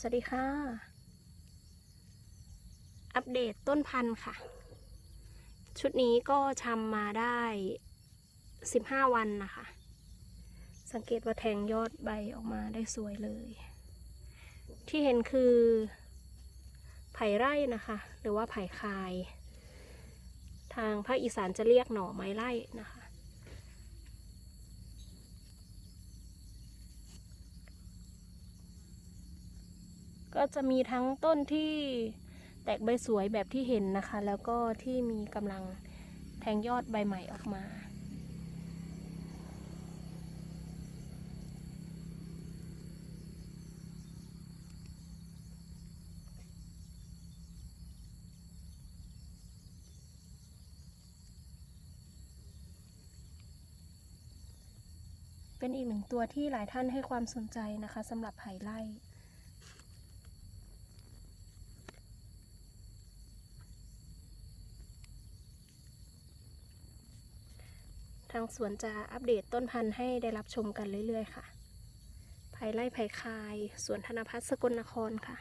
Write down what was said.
สวัสดีค่ะ อัปเดตต้นพันธุ์ค่ะ ชุดนี้ก็ชำมาได้ 15 วันนะคะ สังเกตว่าแทงยอดใบออกมาได้สวยเลย ที่เห็นคือไผ่ไร่นะคะ หรือว่าไผ่คาย ทางภาคอีสานจะเรียกหน่อไม้ไร่นะคะ ก็จะมีทั้งต้นที่แตกใบสวยแบบที่เห็นนะคะ แล้วก็ที่มีกำลังแทงยอดใบใหม่ออกมา เป็นอีกหนึ่งตัวที่หลายท่านให้ความสนใจนะคะสำหรับไผ่ไล่างสวนจะอัปเดตต้นพันธุ์ให้ได้รับชมกันเรื่อยๆ ค่ะไผ่ไร่ไผ่คาย สวนธนพัฒน์สกลนครค่ะ